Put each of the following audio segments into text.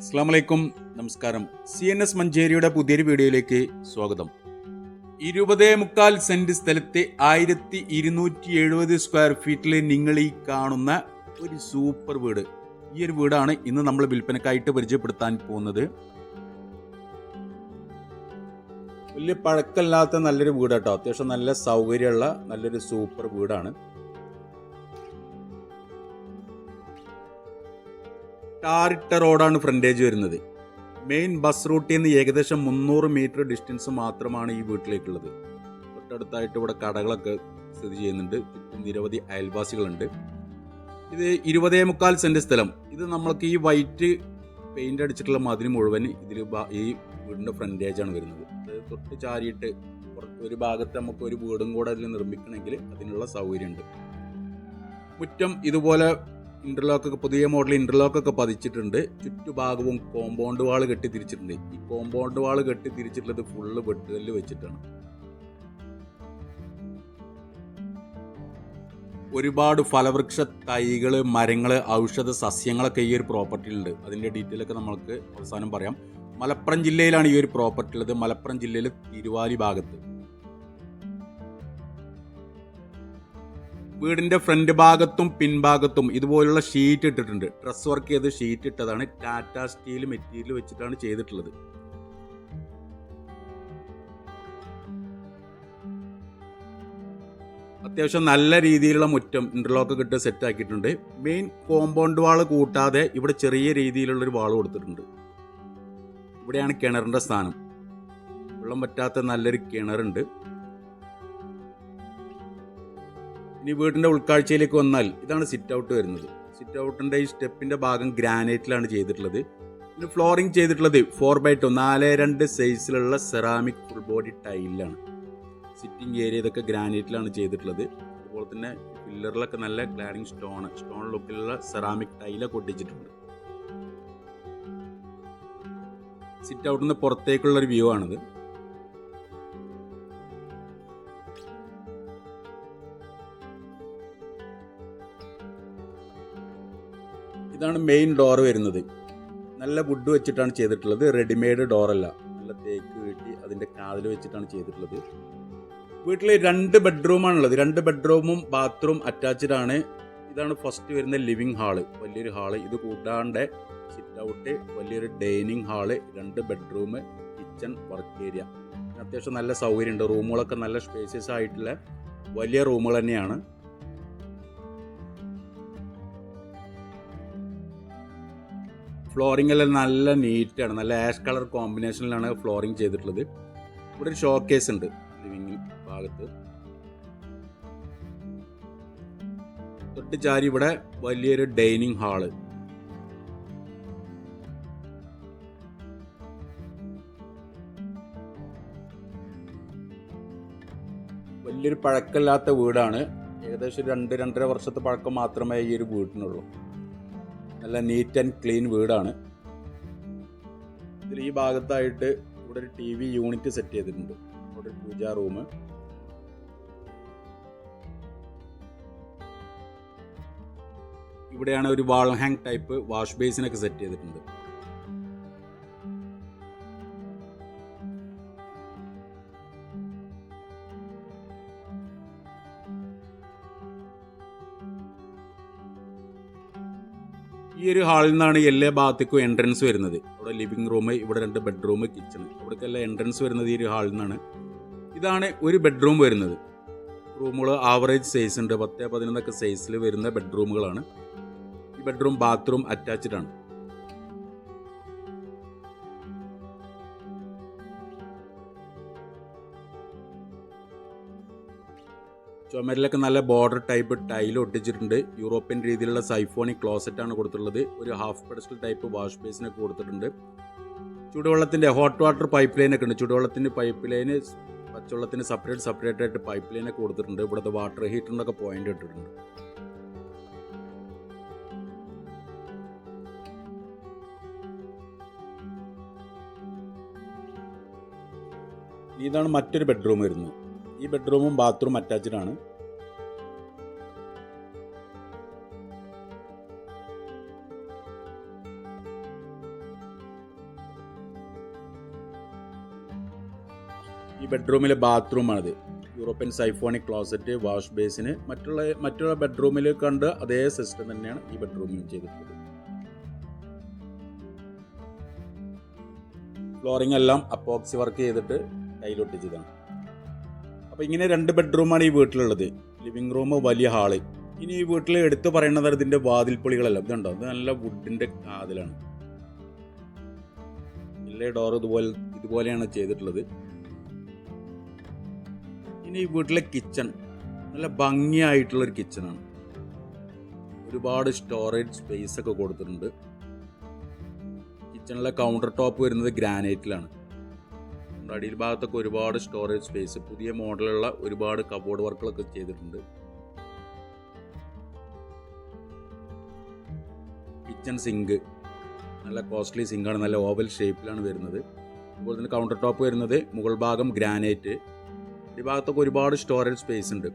അസ്ലാമലൈക്കും നമസ്കാരം. C N S മഞ്ചേരിയുടെ പുതിയൊരു വീഡിയോയിലേക്ക് സ്വാഗതം. ഇരുപതേ മുക്കാൽ സെന്റ് സ്ഥലത്തെ ആയിരത്തി ഇരുന്നൂറ്റി എഴുപത് സ്ക്വയർ ഫീറ്റിൽ നിങ്ങൾ ഈ കാണുന്ന ഒരു സൂപ്പർ വീട്. ഈ ഒരു വീടാണ് ഇന്ന് നമ്മൾ വിൽപ്പനക്കായിട്ട് പരിചയപ്പെടുത്താൻ പോകുന്നത്. വലിയ പഴക്കമില്ലാത്ത നല്ലൊരു വീട് കേട്ടോ അത്യാവശ്യം നല്ല സൗകര്യമുള്ള നല്ലൊരു സൂപ്പർ വീടാണ്. ടാറിട്ട റോഡാണ് ഫ്രണ്ടേജ് വരുന്നത്. മെയിൻ ബസ് റൂട്ടിൽ നിന്ന് ഏകദേശം മുന്നൂറ് മീറ്റർ ഡിസ്റ്റൻസ് മാത്രമാണ് ഈ വീട്ടിലേക്കുള്ളത്. തൊട്ടടുത്തായിട്ട് ഇവിടെ കടകളൊക്കെ സ്ഥിതി ചെയ്യുന്നുണ്ട്. നിരവധി അയൽവാസികളുണ്ട്. ഇത് ഇരുപതേ മുക്കാൽ സെന്റ് സ്ഥലം. ഇത് നമ്മൾക്ക് ഈ വൈറ്റ് പെയിന്റ് അടിച്ചിട്ടുള്ള മതിന് മുഴുവൻ ഇതിൽ ഈ വീടിന്റെ ഫ്രണ്ടേജാണ് വരുന്നത്. തൊട്ട് ചാരിയിട്ട് ഒരു ഭാഗത്ത് നമുക്ക് ഒരു വീടും കൂടെ അതിൽ നിർമ്മിക്കണമെങ്കിൽ അതിനുള്ള സൗകര്യമുണ്ട്. മുറ്റം ഇതുപോലെ ഇന്റർലോക്ക് ഒക്കെ പുതിയ മോഡൽ ഇന്റർലോക്കൊക്കെ പതിച്ചിട്ടുണ്ട്. ചുറ്റുഭാഗവും കോമ്പൗണ്ട് വാൾ കെട്ടി തിരിച്ചിട്ടുണ്ട് ഈ കോമ്പൗണ്ട് വാൾ കെട്ടി തിരിച്ചിട്ടുള്ളത് ഫുള്ള് വെട്ടുകല്ല് വെച്ചിട്ടാണ്. ഒരുപാട് ഫലവൃക്ഷ തൈകൾ മരങ്ങൾ ഔഷധ സസ്യങ്ങളൊക്കെ ഈ ഒരു പ്രോപ്പർട്ടിയിലുണ്ട് അതിന്റെ ഡീറ്റെയിൽ ഒക്കെ നമുക്ക് അവസാനം പറയാം. മലപ്പുറം ജില്ലയിലാണ് ഈ ഒരു പ്രോപ്പർട്ടി ഉള്ളത്. മലപ്പുറം ജില്ലയിൽ തിരുവാലി ഭാഗത്ത്. വീടിന്റെ ഫ്രണ്ട് ഭാഗത്തും പിൻഭാഗത്തും ഇതുപോലുള്ള ഷീറ്റ് ഇട്ടിട്ടുണ്ട്. ഡ്രസ് വർക്ക് ചെയ്ത് ഷീറ്റ് ഇട്ടതാണ്. ടാറ്റ സ്റ്റീൽ മെറ്റീരിയൽ വെച്ചിട്ടാണ് ചെയ്തിട്ടുള്ളത്. അത്യാവശ്യം നല്ല രീതിയിലുള്ള മുറ്റം ഇന്റർലോക്ക് കിട്ട് സെറ്റ് ആക്കിയിട്ടുണ്ട്. മെയിൻ കോമ്പൗണ്ട് വാൾ കൂട്ടാതെ ഇവിടെ ചെറിയ രീതിയിലുള്ളൊരു വാൾ കൊടുത്തിട്ടുണ്ട്. ഇവിടെയാണ് കിണറിന്റെ സ്ഥാനം. വെള്ളം പറ്റാത്ത നല്ലൊരു കിണറുണ്ട്. ഇനി വീടിന്റെ ഉൾക്കാഴ്ചയിലേക്ക് വന്നാൽ ഇതാണ് സിറ്റ് ഔട്ട് വരുന്നത്. സിറ്റ് ഔട്ടിന്റെ ഈ സ്റ്റെപ്പിന്റെ ഭാഗം ഗ്രാനൈറ്റിലാണ് ചെയ്തിട്ടുള്ളത്. പിന്നെ ഫ്ലോറിംഗ് ചെയ്തിട്ടുള്ളത് ഫോർ ബൈ ടു നാല് രണ്ട് സൈസിലുള്ള സെറാമിക് ഫുൾ ബോഡി ടൈലാണ് സിറ്റിംഗ് ഏരിയ ഇതൊക്കെ ഗ്രാനൈറ്റിലാണ് ചെയ്തിട്ടുള്ളത്. അതുപോലെ തന്നെ പില്ലറിലൊക്കെ നല്ല ക്ലാഡിംഗ് സ്റ്റോൺ സ്റ്റോൺ ലുക്കിലുള്ള സെറാമിക് ടൈലൊക്കെ ഒട്ടിച്ചിട്ടുണ്ട്. സിറ്റ് ഔട്ടിൽ നിന്ന് പുറത്തേക്കുള്ളൊരു വ്യൂ ആണിത്. ഇതാണ് മെയിൻ ഡോർ വരുന്നത്. നല്ല വുഡ് വെച്ചിട്ടാണ് ചെയ്തിട്ടുള്ളത്. റെഡിമെയ്ഡ് ഡോറല്ല നല്ല തേക്ക് വീട്ടി അതിന്റെ കാതിൽ വെച്ചിട്ടാണ് ചെയ്തിട്ടുള്ളത്. വീട്ടിൽ രണ്ട് ബെഡ്റൂമാണുള്ളത് രണ്ട് ബെഡ്റൂമും ബാത്റൂം അറ്റാച്ച്ഡ് ആണ്. ഇതാണ് ഫസ്റ്റ് വരുന്ന ലിവിങ് ഹാൾ വലിയൊരു ഹാൾ ഇത് കൂടാണ്ട് സിറ്റ് ഔട്ട് വലിയൊരു ഡൈനിങ് ഹാൾ രണ്ട് ബെഡ്റൂം കിച്ചൺ വർക്ക് ഏരിയ അത്യാവശ്യം നല്ല സൗകര്യമുണ്ട്. റൂമുകളൊക്കെ നല്ല സ്പേസിയസ് ആയിട്ടുള്ള വലിയ റൂമുകൾ തന്നെയാണ്. ഫ്ലോറിംഗ് എല്ലാം നല്ല നീറ്റാണ്. നല്ല ആഷ് കളർ കോമ്പിനേഷനിലാണ് ഫ്ലോറിംഗ് ചെയ്തിട്ടുള്ളത്. ഇവിടെ ഒരു ഷോക്കേസ് ഉണ്ട് ലിവിംഗ് ഭാഗത്ത്. തൊട്ട് ചാരി ഇവിടെ വലിയൊരു ഡൈനിങ് ഹാൾ. വലിയൊരു പഴക്കമില്ലാത്ത വീടാണ്. ഏകദേശം രണ്ട് രണ്ടര വർഷത്തെ പഴക്കം മാത്രമേ ഈ ഒരു വീടിനുള്ളൂ നല്ല നീറ്റ് ആൻഡ് ക്ലീൻ വീടാണ്. ഇതിൽ ഈ ഭാഗത്തായിട്ട് ഇവിടെ ഒരു ടി വി യൂണിറ്റ് സെറ്റ് ചെയ്തിട്ടുണ്ട്. ഇവിടെ ഒരു പൂജാ റൂം ഇവിടെയാണ് ഒരു വാൾ ഹാങ് ടൈപ്പ് വാഷ് ബേസിനൊക്കെ സെറ്റ് ചെയ്തിട്ടുണ്ട്. ഈ ഒരു ഹാളിൽ നിന്നാണ് എല്ലാ ഭാഗത്തേക്കും എൻട്രൻസ് വരുന്നത്. ഇവിടെ ലിവിംഗ് റൂം ഇവിടെ രണ്ട് ബെഡ്റൂം കിച്ചൺ ഇവിടേക്കെല്ലാം എൻട്രൻസ് വരുന്നത് ഈ ഒരു ഹാളിൽ നിന്നാണ്. ഇതാണ് ഒരു ബെഡ്റൂം വരുന്നത്. റൂമുകൾ ആവറേജ് സൈസ് ഉണ്ട്. പത്ത് പതിനൊന്നൊക്കെ സൈസിൽ വരുന്ന ബെഡ്റൂമുകളാണ് ഈ ബെഡ്റൂം ബാത്റൂം അറ്റാച്ച്ഡ് ആണ്. ചുമരിലൊക്കെ നല്ല ബോർഡർ ടൈപ്പ് ടൈൽ ഒട്ടിച്ചിട്ടുണ്ട്. യൂറോപ്യൻ രീതിയിലുള്ള സൈഫോണിക് ക്ലോസറ്റ് ആണ് കൊടുത്തിട്ടുള്ളത്. ഒരു ഹാഫ് പെഡസ്റ്റൽ ടൈപ്പ് വാഷ് ബേസിനൊക്കെ കൊടുത്തിട്ടുണ്ട്. ചൂടുവെള്ളത്തിന്റെ ഹോട്ട് വാട്ടർ പൈപ്പ് ലൈനൊക്കെ ഉണ്ട്. ചൂടുവെള്ളത്തിന്റെ പൈപ്പ് ലൈന് പച്ചവെള്ളത്തിന് സെപ്പറേറ്റ് സെപ്പറേറ്റ് ആയിട്ട് പൈപ്പ് ലൈനൊക്കെ കൊടുത്തിട്ടുണ്ട്. ഇവിടുത്തെ വാട്ടർ ഹീറ്ററിനൊക്കെ പോയിന്റ് ഇട്ടിട്ടുണ്ട്. ഇതാണ് മറ്റൊരു ബെഡ്റൂം വരുന്നത്. ഈ ബെഡ്റൂമും ബാത്റൂം അറ്റാച്ച്ഡ് ആണ്. ഈ ബെഡ്റൂമിലെ ബാത്റൂമാണിത് യൂറോപ്യൻ സൈഫോണിക് ക്ലോസറ്റ് വാഷ് ബേസിന് മറ്റുള്ള മറ്റുള്ള ബെഡ്റൂമിൽ കണ്ട് അതേ സിസ്റ്റം തന്നെയാണ് ഈ ബെഡ്റൂമിൽ ചെയ്തിട്ടുള്ളത്. ഫ്ലോറിംഗ് എല്ലാം അപ്പോക്സി വർക്ക് ചെയ്തിട്ട് ടൈലൊട്ടിച്ചതാണ് അപ്പോൾ ഇങ്ങനെ രണ്ട് ബെഡ്റൂമാണ് ഈ വീട്ടിലുള്ളത്. ലിവിങ് റൂം വലിയ ഹാൾ ഇനി ഈ വീട്ടിൽ എടുത്തു പറയുന്നത് ഇതിന്റെ വാതിൽപ്പൊളികളല്ല. ഇതുണ്ടോ? ഇത് നല്ല വുഡിന്റെ കാതിലാണ്. എല്ലാ ഡോർ ഇതുപോലെ ഇതുപോലെയാണ് ചെയ്തിട്ടുള്ളത്. ഇനി ഈ വീട്ടിലെ കിച്ചൺ നല്ല ഭംഗിയായിട്ടുള്ള ഒരു കിച്ചണാണ് ഒരുപാട് സ്റ്റോറേജ് സ്പേസ് ഒക്കെ കൊടുത്തിട്ടുണ്ട്. കിച്ചണിലെ കൗണ്ടർ ടോപ്പ് വരുന്നത് ഗ്രാനൈറ്റിലാണ് നമ്മുടെ അടിയിൽ ഭാഗത്തൊക്കെ ഒരുപാട് സ്റ്റോറേജ് സ്പേസ് പുതിയ മോഡലുള്ള ഒരുപാട് കബോർഡ് വർക്കുകളൊക്കെ ചെയ്തിട്ടുണ്ട്. കിച്ചൺ സിങ്ക് നല്ല കോസ്റ്റ്ലി സിങ്കാണ് നല്ല ഓവൽ ഷേപ്പിലാണ് വരുന്നത്. അതുപോലെ തന്നെ കൗണ്ടർ ടോപ്പ് വരുന്നത് മുകൾ ഭാഗം ഗ്രാനൈറ്റ് ഈ ഭാഗത്തൊക്കെ ഒരുപാട് സ്റ്റോറേജ് സ്പേസ് ഉണ്ട്.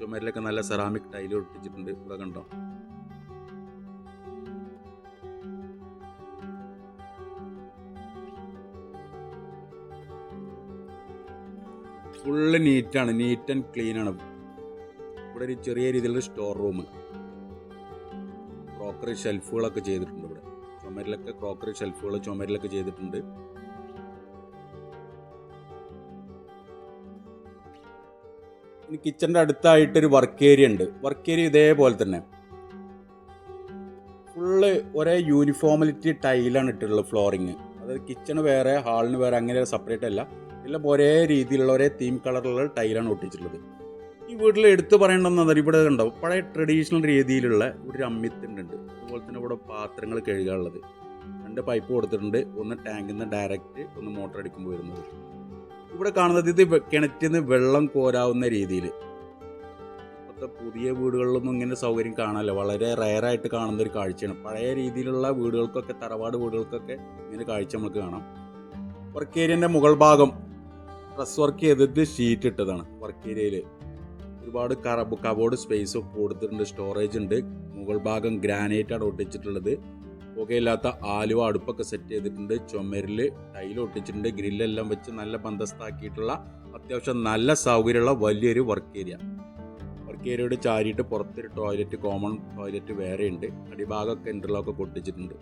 ചുമരിലൊക്കെ നല്ല സെറാമിക് ടൈൽ ഒട്ടിച്ചിട്ടുണ്ട്. ഇവിടെ കണ്ടോ? ഫുള്ള് നീറ്റാണ് നീറ്റ് ആൻഡ് ക്ലീൻ ആണ്. ഇവിടെ ഒരു ചെറിയ രീതിയിലുള്ള സ്റ്റോർ റൂം ക്രോക്കറി ഷെൽഫുകളൊക്കെ ചെയ്തിട്ടുണ്ട് ഇവിടെ. ചുമരിലൊക്കെ ക്രോക്കറി ഷെൽഫുകൾ ചുമരിലൊക്കെ ചെയ്തിട്ടുണ്ട്. ഇനി കിച്ചന്റെ അടുത്തായിട്ടൊരു വർക്ക് ഏരിയ ഉണ്ട്. വർക്ക് ഏരിയ ഇതേപോലെ തന്നെ. ഫുള്ള് ഒരേ യൂണിഫോമിലിറ്റി ടൈലാണ് ഇട്ടിട്ടുള്ളത് ഫ്ലോറിങ് അതായത് കിച്ചണ് വേറെ ഹാളിന് വേറെ അങ്ങനെ സെപ്പറേറ്റ് അല്ല. എല്ലാം ഒരേ രീതിയിലുള്ള ഒരേ തീം കളറിലുള്ള ടൈലാണ് ഒട്ടിച്ചിട്ടുള്ളത്. ഈ വീട്ടിൽ എടുത്തു പറയേണ്ടതെന്ന് ഇവിടെ ഉണ്ടാവും പഴയ ട്രഡീഷണൽ രീതിയിലുള്ള ഒരു അമ്മിത്തുണ്ട് അതുപോലെ തന്നെ ഇവിടെ പാത്രങ്ങൾ കഴുകാനുള്ളത്. രണ്ട് പൈപ്പ് കൊടുത്തിട്ടുണ്ട്. ഒന്ന് ടാങ്കിൽ നിന്ന് ഡയറക്റ്റ് ഒന്ന് മോട്ടർ അടിക്കുമ്പോൾ വരുന്നത്. ഇവിടെ കാണുന്നത് ഇത് കിണറ്റിൽ നിന്ന് വെള്ളം കോരാവുന്ന രീതിയിൽ ഇപ്പോഴത്തെ പുതിയ വീടുകളിലൊന്നും ഇങ്ങനെ സൗകര്യം കാണാനില്ല. വളരെ റയറായിട്ട് കാണുന്ന ഒരു കാഴ്ചയാണ്. പഴയ രീതിയിലുള്ള വീടുകൾക്കൊക്കെ തറവാട് വീടുകൾക്കൊക്കെ ഇങ്ങനെ കാഴ്ച നമുക്ക് കാണാം. വർക്ക് ഏരിയന്റെ മുകൾ ഭാഗം ഡ്രസ് വർക്ക് ചെയ്തിട്ട് ഷീറ്റ് ഇട്ടതാണ് വർക്ക് ഏരിയയിൽ ഒരുപാട് കബോർഡ് സ്പേസ് കൊടുത്തിട്ടുണ്ട് സ്റ്റോറേജ് ഉണ്ട്. മുകൾ ഭാഗം ഗ്രാനൈറ്റ് ആണ് ഒട്ടിച്ചിട്ടുള്ളത്. പുകയില്ലാത്ത ആലുവ അടുപ്പൊക്കെ സെറ്റ് ചെയ്തിട്ടുണ്ട്. ചുമരിൽ ടൈൽ ഒട്ടിച്ചിട്ടുണ്ട്. ഗ്രില്ലെല്ലാം വെച്ച് നല്ല ബന്ധസ്ഥാക്കിയിട്ടുള്ള അത്യാവശ്യം നല്ല സൗകര്യമുള്ള വലിയൊരു വർക്ക് ഏരിയ വർക്ക് ഏരിയയോട് ചാരിയിട്ട് പുറത്തൊരു ടോയ്ലറ്റ് കോമൺ ടോയ്ലറ്റ് വേറെ ഉണ്ട് അടിഭാഗമൊക്കെ ഇന്റർലോക്ക് ഒട്ടിച്ചിട്ടുണ്ട്.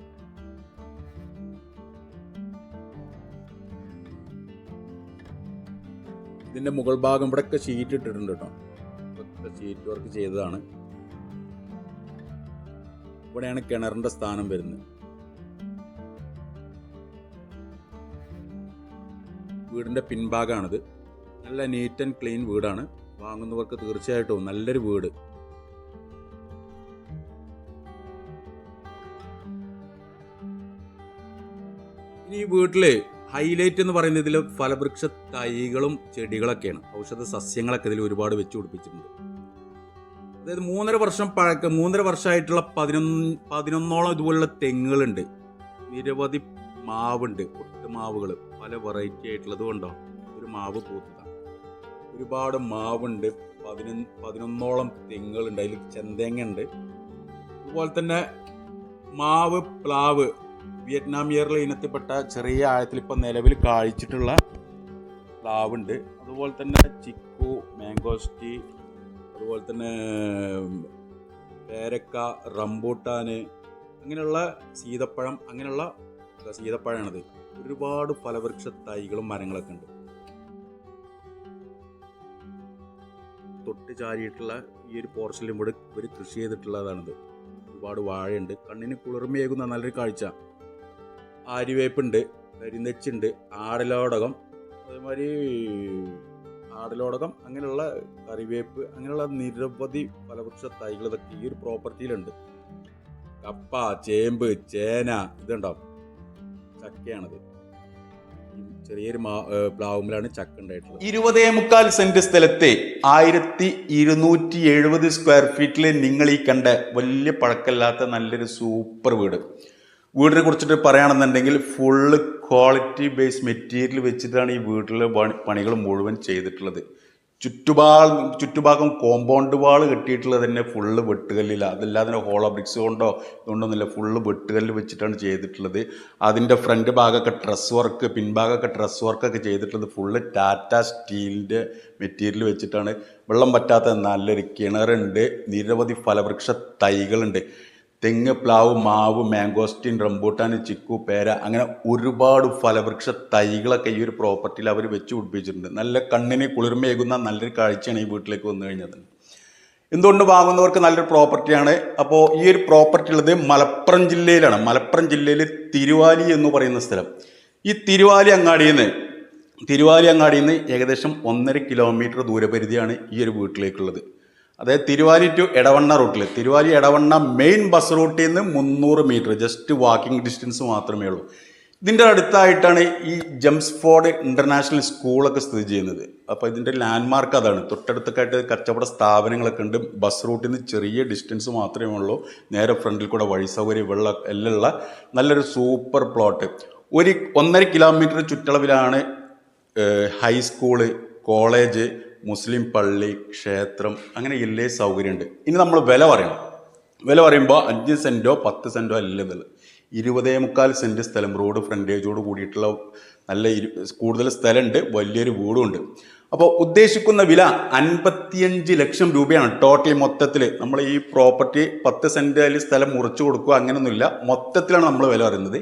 ഇതിന്റെ മുകൾ ഭാഗം ഇവിടെയൊക്കെ ഷീറ്റ് ഇട്ടിട്ടുണ്ട് കേട്ടോ. ഷീറ്റ് വർക്ക് ചെയ്തതാണ്. ഇവിടെയാണ് കിണറിന്റെ സ്ഥാനം വരുന്നത്. വീടിന്റെ പിൻഭാഗമാണിത്. നല്ല നീറ്റ് ആൻഡ് ക്ലീൻ വീടാണ്. വാങ്ങുന്നവർക്ക് തീർച്ചയായിട്ടും നല്ലൊരു വീട്. ഇനി ഈ വീട്ടിൽ ഹൈലൈറ്റ് എന്ന് പറയുന്നത് ഇതിൽ ഫലവൃക്ഷ തൈകളും ചെടികളൊക്കെയാണ്. ഔഷധ സസ്യങ്ങളൊക്കെ ഇതിൽ ഒരുപാട് വെച്ച് പിടിപ്പിച്ചിട്ടുണ്ട്. അതായത് മൂന്നര വർഷം പഴക്കം മൂന്നര വർഷമായിട്ടുള്ള പതിനൊന്ന് പതിനൊന്നോളം ഇതുപോലുള്ള തെങ്ങുകളുണ്ട്. നിരവധി മാവുണ്ട് ഒട്ടുമാവുകൾ പല വെറൈറ്റി ആയിട്ടുള്ളത് കൊണ്ടോ ഒരു മാവ് പൂത്തതാണ്. ഒരുപാട് മാവുണ്ട് പതിനൊന്ന് പതിനൊന്നോളം തെങ്ങുകളുണ്ട് അതിൽ ചെന്തേങ്ങ ഉണ്ട് അതുപോലെ തന്നെ മാവ് പ്ലാവ് വിയറ്റ്നാം ഇയറിലെ ഇനത്തിൽപ്പെട്ട ചെറിയ ആഴത്തിൽ ഇപ്പം നിലവിൽ കാഴ്ചിട്ടുള്ള പ്ലാവുണ്ട്. അതുപോലെ തന്നെ ചിക്കു മാംഗോസ്റ്റി അതുപോലെ തന്നെ പേരക്ക റംബൂട്ടാൻ അങ്ങനെയുള്ള സീതപ്പഴം അങ്ങനെയുള്ള സീതപ്പഴമാണത് ഒരുപാട് ഫലവൃക്ഷ തൈകളും മരങ്ങളൊക്കെ ഉണ്ട്. തൊട്ട് ചാരിയിട്ടുള്ള ഈ ഒരു പോർച്ചിലും ഇവിടെ ഇവർ കൃഷി ചെയ്തിട്ടുള്ളതാണിത്. ഒരുപാട് വാഴയുണ്ട്. കണ്ണിന് കുളിർമയേകുന്ന നല്ലൊരു കാഴ്ച. ആര്യവേപ്പുണ്ട് കരിനെച്ചുണ്ട് ആടലോടകം അതേമാതിരി ആടലോടകം അങ്ങനെയുള്ള കറിവേപ്പ് അങ്ങനെയുള്ള നിരവധി ഫലവൃക്ഷ തൈകൾ ഇതൊക്കെ ഈ ഒരു പ്രോപ്പർട്ടിയിലുണ്ട്. കപ്പ ചേമ്പ് ചേന ഇതുണ്ടാവും ചക്കയാണത്. ചെറിയൊരു പ്ലാവുമ്പിലാണ് ചക്ക ഉണ്ടായിട്ടുള്ളത്. ഇരുപതേ മുക്കാൽ സെന്റ് സ്ഥലത്തെ ആയിരത്തി ഇരുന്നൂറ്റി എഴുപത് സ്ക്വയർ ഫീറ്റിൽ നിങ്ങൾ ഈ കണ്ട വലിയ പഴക്കമില്ലാത്ത നല്ലൊരു സൂപ്പർ വീട്. വീടിനെ കുറിച്ചിട്ട് പറയുകയാണെന്നുണ്ടെങ്കിൽ ഫുള്ള് ക്വാളിറ്റി ബേസ് മെറ്റീരിയൽ വെച്ചിട്ടാണ് ഈ വീട്ടിലെ പണികൾ മുഴുവൻ ചെയ്തിട്ടുള്ളത്. ചുറ്റുപാൾ ചുറ്റുഭാഗം കോമ്പൗണ്ട് വാൾ കെട്ടിയിട്ടുള്ളത് തന്നെ ഫുള്ള് വെട്ടുകല്ലില്ല അതല്ലാതെ ഹോളോ ബ്രിക്സ് കൊണ്ടോ ഇതുകൊണ്ടൊന്നുമില്ല ഫുള്ള് വെട്ടുകല്ല് വെച്ചിട്ടാണ് ചെയ്തിട്ടുള്ളത്. അതിന്റെ ഫ്രണ്ട് ഭാഗമൊക്കെ ഡ്രസ് വർക്ക് പിൻഭാഗമൊക്കെ ഡ്രസ് വർക്കൊക്കെ ചെയ്തിട്ടുള്ളത് ഫുള്ള് ടാറ്റ സ്റ്റീലിന്റെ മെറ്റീരിയൽ വെച്ചിട്ടാണ്. വെള്ളം പറ്റാത്ത നല്ലൊരു കിണറുണ്ട്. നിരവധി ഫലവൃക്ഷ തൈകളുണ്ട്. തെങ്ങ് പ്ലാവ് മാവ് മാംഗോസ്റ്റിൻ റംബൂട്ടാൻ ചിക്കു പേര അങ്ങനെ ഒരുപാട് ഫലവൃക്ഷ തൈകളൊക്കെ ഈ ഒരു പ്രോപ്പർട്ടിയിൽ അവർ വെച്ച് പിടിപ്പിച്ചിട്ടുണ്ട് നല്ല കണ്ണിന് കുളിർമയേകുന്ന നല്ലൊരു കാഴ്ചയാണ് ഈ വീട്ടിലേക്ക് വന്നു കഴിഞ്ഞത്. എന്തുകൊണ്ട് വാങ്ങുന്നവർക്ക് നല്ലൊരു പ്രോപ്പർട്ടിയാണ്? അപ്പോൾ ഈ ഒരു പ്രോപ്പർട്ടി ഉള്ളത് മലപ്പുറം ജില്ലയിലാണ്. മലപ്പുറം ജില്ലയിൽ തിരുവാലി എന്ന് പറയുന്ന സ്ഥലം. ഈ തിരുവാലി അങ്ങാടിയിൽ നിന്ന് തിരുവാലി അങ്ങാടിയിൽ നിന്ന് ഏകദേശം ഒന്നര കിലോമീറ്റർ ദൂരപരിധിയാണ് ഈ ഒരു വീട്ടിലേക്കുള്ളത്. അതായത് തിരുവാലി ടു എടവണ്ണ റൂട്ടിൽ തിരുവാലി എടവണ്ണ മെയിൻ ബസ് റൂട്ടിൽ നിന്ന് മുന്നൂറ് മീറ്റർ ജസ്റ്റ് വാക്കിംഗ് ഡിസ്റ്റൻസ് മാത്രമേ ഉള്ളൂ. ഇതിന്റെ അടുത്തായിട്ടാണ് ഈ ജംസ്ഫോർഡ് ഇന്റർനാഷണൽ സ്കൂളൊക്കെ സ്ഥിതി ചെയ്യുന്നത്. അപ്പോൾ ഇതിന്റെ ലാൻഡ്മാർക്ക് അതാണ്. തൊട്ടടുത്തൊക്കെയായിട്ട് കച്ചവട സ്ഥാപനങ്ങളൊക്കെ ഉണ്ട്. ബസ് റൂട്ടിൽ നിന്ന് ചെറിയ ഡിസ്റ്റൻസ് മാത്രമേ ഉള്ളൂ. നേരെ ഫ്രണ്ടിൽ കൂടെ വഴി സൗകര്യം വെള്ളം എല്ലാം ഉള്ള നല്ലൊരു സൂപ്പർ പ്ലോട്ട് ഒരു ഒന്നര കിലോമീറ്റർ ചുറ്റളവിലാണ് ഹൈസ്കൂൾ കോളേജ് മുസ്ലിം പള്ളി ക്ഷേത്രം അങ്ങനെ എല്ലാ സൗകര്യമുണ്ട്. ഇനി നമ്മൾ വില പറയണം. വില പറയുമ്പോൾ അഞ്ച് സെന്റോ പത്ത് സെന്റോ അല്ല വില. ഇരുപതേ മുക്കാൽ സെന്റ് സ്ഥലം റോഡ് ഫ്രണ്ടേജോട് കൂടിയിട്ടുള്ള നല്ല ഇരു കൂടുതൽ സ്ഥലമുണ്ട് വലിയൊരു വീടുമുണ്ട്. അപ്പോൾ ഉദ്ദേശിക്കുന്ന വില അൻപത്തിയഞ്ച് ലക്ഷം രൂപയാണ് ടോട്ടൽ മൊത്തത്തിൽ. നമ്മൾ ഈ പ്രോപ്പർട്ടി പത്ത് സെന്റ് അതിൽ സ്ഥലം മുറിച്ചു കൊടുക്കുക അങ്ങനെയൊന്നുമില്ല. മൊത്തത്തിലാണ് നമ്മൾ വില പറയുന്നത്.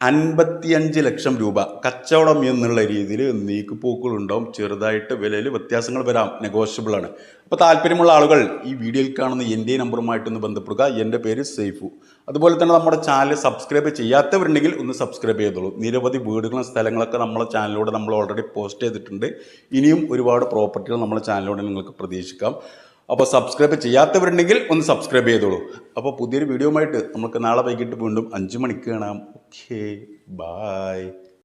അൻപത്തിയഞ്ച് ലക്ഷം രൂപ. കച്ചവടം എന്നുള്ള രീതിയിൽ നീക്കുപോക്കുകളുണ്ടാവും ചെറുതായിട്ട് വിലയിൽ വ്യത്യാസങ്ങൾ വരാം നെഗോഷ്യബിൾ ആണ്. അപ്പോൾ താല്പര്യമുള്ള ആളുകൾ ഈ വീഡിയോയിൽ കാണുന്ന എന്റെ നമ്പറുമായിട്ടൊന്ന് ബന്ധപ്പെടുക. എന്റെ പേര് സേഫു അതുപോലെ തന്നെ നമ്മുടെ ചാനൽ സബ്സ്ക്രൈബ് ചെയ്യാത്തവരുണ്ടെങ്കിൽ ഒന്ന് സബ്സ്ക്രൈബ് ചെയ്തോളൂ. നിരവധി വീടുകളും സ്ഥലങ്ങളൊക്കെ നമ്മളെ ചാനലിലൂടെ നമ്മൾ ഓൾറെഡി പോസ്റ്റ് ചെയ്തിട്ടുണ്ട്. ഇനിയും ഒരുപാട് പ്രോപ്പർട്ടികൾ നമ്മളെ ചാനലിലൂടെ നിങ്ങൾക്ക് പ്രതീക്ഷിക്കാം. അപ്പോൾ സബ്സ്ക്രൈബ് ചെയ്യാത്തവരുണ്ടെങ്കിൽ ഒന്ന് സബ്സ്ക്രൈബ് ചെയ്തോളൂ. അപ്പോൾ പുതിയൊരു വീഡിയോ ആയിട്ട് നമുക്ക് നാളെ വൈകിട്ട് വീണ്ടും അഞ്ച് മണിക്ക് കാണാം. Okay bye